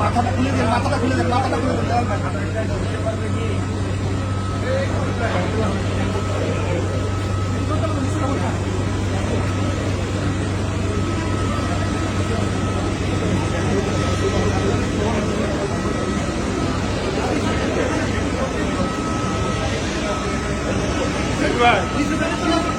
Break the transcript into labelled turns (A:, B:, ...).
A: মাথাটা খুলে দেন মাথাটা খুলে দেন মাথাটা খুলে দেন Right.